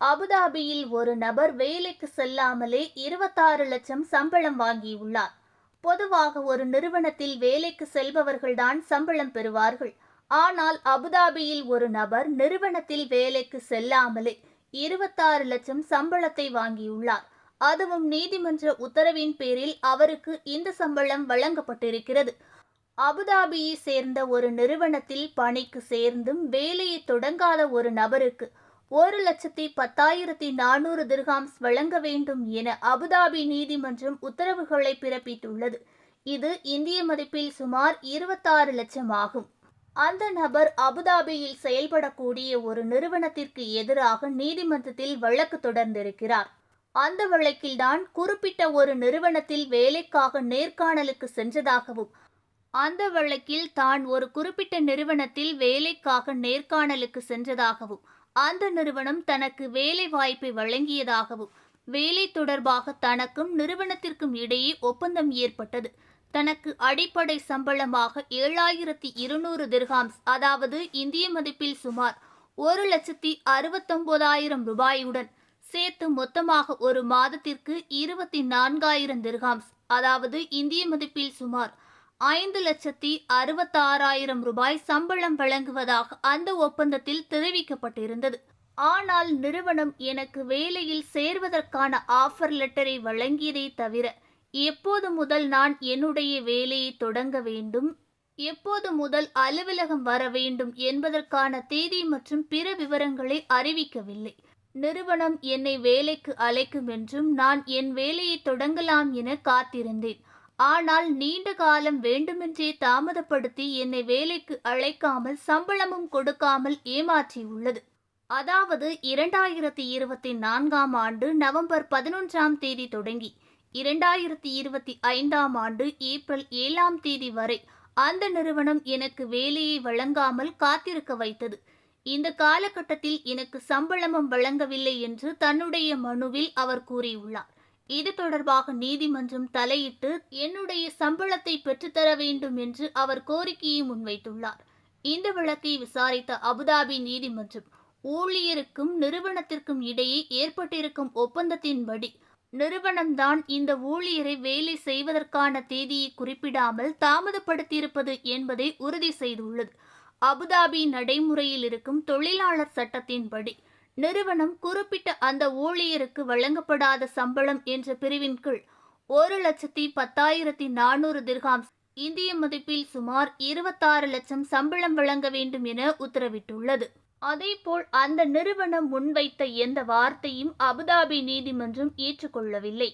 அபுதாபியில் ஒரு நபர் வேலைக்கு செல்லாமலே இருபத்தாறு லட்சம் சம்பளம் வாங்கியுள்ளார். பொதுவாக ஒரு நிறுவனத்தில் வேலைக்கு செல்பவர்கள்தான் சம்பளம் பெறுவார்கள். ஆனால் அபுதாபியில் ஒரு நபர் நிறுவனத்தில் வேலைக்கு செல்லாமலே இருபத்தாறு லட்சம் சம்பளத்தை வாங்கியுள்ளார். அதுவும் நீதிமன்ற உத்தரவின் பேரில் அவருக்கு இந்த சம்பளம் வழங்கப்பட்டிருக்கிறது. அபுதாபியை சேர்ந்த ஒரு நிறுவனத்தில் பணிக்கு சேர்ந்தும் வேலையை தொடங்காத ஒரு நபருக்கு ஒரு லட்சத்தி பத்தாயிரத்தி நானூறு திர்ஹாம்ஸ் வழங்க வேண்டும் என அபுதாபி நீதிமன்றம் உத்தரவுகளை பிறப்பித்துள்ளது. இது இந்திய மதிப்பில் சுமார் இருபத்தாறு லட்சம் ஆகும். அந்த நபர் அபுதாபியில் செயல்படக்கூடிய ஒரு நிறுவனத்திற்கு எதிராக நீதிமன்றத்தில் வழக்கு தொடர்ந்திருக்கிறார். அந்த வழக்கில்தான் குறிப்பிட்ட ஒரு நிறுவனத்தில் வேலைக்காக நேர்காணலுக்கு சென்றதாகவும் அந்த வழக்கில் தான் ஒரு குறிப்பிட்ட நிறுவனத்தில் வேலைக்காக நேர்காணலுக்கு சென்றதாகவும் அந்த நிறுவனம் தனக்கு வேலை வாய்ப்பை வழங்கியதாகவும் வேலை தொடர்பாக தனக்கும் நிறுவனத்திற்கும் இடையே ஒப்பந்தம் ஏற்பட்டது. தனக்கு அடிப்படை சம்பளமாக ஏழாயிரத்தி இருநூறு திர்ஹாம்ஸ் அதாவது இந்திய மதிப்பில் சுமார் ஒரு லட்சத்தி அறுபத்தொன்பதாயிரம் ரூபாயுடன் சேர்த்து மொத்தமாக ஒரு மாதத்திற்கு இருபத்தி நான்காயிரம் திர்ஹாம்ஸ் அதாவது இந்திய மதிப்பில் சுமார் ஐந்து லட்சத்தி அறுபத்தாறாயிரம் ரூபாய் சம்பளம் வழங்குவதாக அந்த ஒப்பந்தத்தில் தெரிவிக்கப்பட்டிருந்தது. ஆனால் நிறுவனம் எனக்கு வேலையில் சேர்வதற்கான ஆஃபர் லெட்டரை வழங்கியதை தவிர எப்போது முதல் நான் என்னுடைய வேலையை தொடங்க வேண்டும் எப்போது முதல் அலுவலகம் வர வேண்டும் என்பதற்கான தேதி மற்றும் பிற விவரங்களை அறிவிக்கவில்லை. நிறுவனம் என்னை வேலைக்கு அழைக்கும் என்றும் நான் என் வேலையை தொடங்கலாம் என காத்திருந்தேன். ஆனால் நீண்ட காலம் வேண்டுமென்றே தாமதப்படுத்தி என்னை வேலைக்கு அழைக்காமல் சம்பளமும் கொடுக்காமல் ஏமாற்றியுள்ளது அதாவது இரண்டாயிரத்தி இருபத்தி நான்காம் ஆண்டு நவம்பர் பதினொன்றாம் தேதி தொடங்கி இரண்டாயிரத்தி இருபத்தி ஐந்தாம் ஆண்டு ஏப்ரல் ஏழாம் தேதி வரை அந்த நிறுவனம் எனக்கு வேலையை வழங்காமல் காத்திருக்க வைத்தது. இந்த காலகட்டத்தில் எனக்கு சம்பளமும் வழங்கவில்லை என்று தன்னுடைய மனுவில் அவர் கூறியுள்ளார். இது தொடர்பாக நீதிமன்றம் தலையிட்டு என்னுடைய சம்பளத்தை பெற்றுத்தர வேண்டும் என்று அவர் கோரிக்கையை முன்வைத்துள்ளார். இந்த வழக்கை விசாரித்த அபுதாபி நீதிமன்றம் ஊழியருக்கும் நிறுவனத்திற்கும் இடையே ஏற்பட்டிருக்கும் ஒப்பந்தத்தின்படி நிறுவனம்தான் இந்த ஊழியரை வேலை செய்வதற்கான தேதியை குறிப்பிடாமல் தாமதப்படுத்தியிருப்பது என்பதை உறுதி செய்துள்ளது. அபுதாபி நடைமுறையில் இருக்கும் தொழிலாளர் சட்டத்தின்படி நிறுவனம் குறிப்பிட்ட அந்த ஊழியருக்கு வழங்கப்படாத சம்பளம் என்ற பிரிவின் கீழ் ஒரு லட்சத்தி பத்தாயிரத்தி நானூறு திர்ஹாம்ஸ் இந்திய மதிப்பில் சுமார் இருபத்தாறு லட்சம் சம்பளம் வழங்க வேண்டும் என உத்தரவிட்டுள்ளது. அதேபோல் அந்த நிறுவனம் முன்வைத்த எந்த வார்த்தையும் அபுதாபி நீதிமன்றம் ஏற்றுக்கொள்ளவில்லை.